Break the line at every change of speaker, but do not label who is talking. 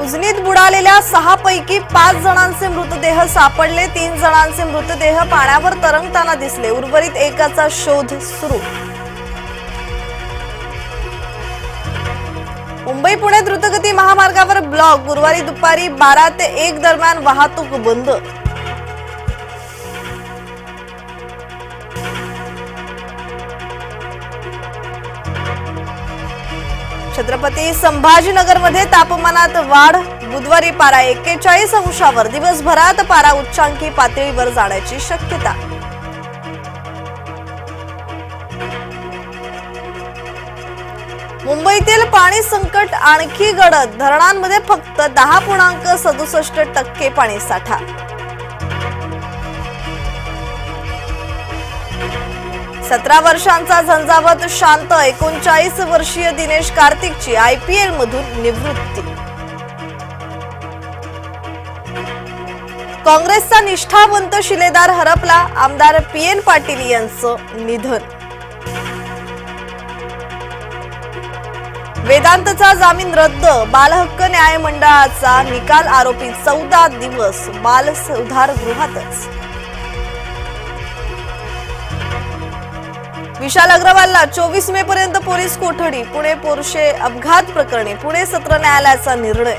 उजनीत बुडालेल्या सहा पैकी पाच जणांचे मृतदेह सापडले. तीन जणांचे मृतदेह पाण्यावर तरंगताना दिसले. उर्वरित एकाचा शोध सुरू. मुंबई पुणे द्रुतगती महामार्गावर ब्लॉक. गुरुवारी दुपारी बारा ते एक दरम्यान वाहतूक बंद. छत्रपती संभाजीनगरमध्ये तापमानात वाढ. बुधवारी पारा एक्केचाळीस अंशावर. दिवसभरात पारा उच्चांकी पातळीवर जाण्याची शक्यता. मुंबईतील पाणी संकट आणखी गडद. धरणांमध्ये फक्त दहा पूर्णांक सदुसष्ट टक्के पाणी सतरा वर्षांचा झंझावत शांत एकोणचाळीस वर्षीय दिनेश कार्तिकची आय पी एल मधून निवृत्ती. काँग्रेसचा निष्ठावंत शिलेदार हरपला आमदार पी एन पाटील यांचं निधन. वेदांतचा जामीन रद्द बालहक्क न्याय मंडळाचा निकाल आरोपी चौदा दिवस बाल सुधार गृहातच. विशाल अग्रवालला चोवीस मे पर्यंत पोलीस कोठडी पुणे पोरशे अपघात प्रकरणी पुणे सत्र न्यायालयाचा निर्णय.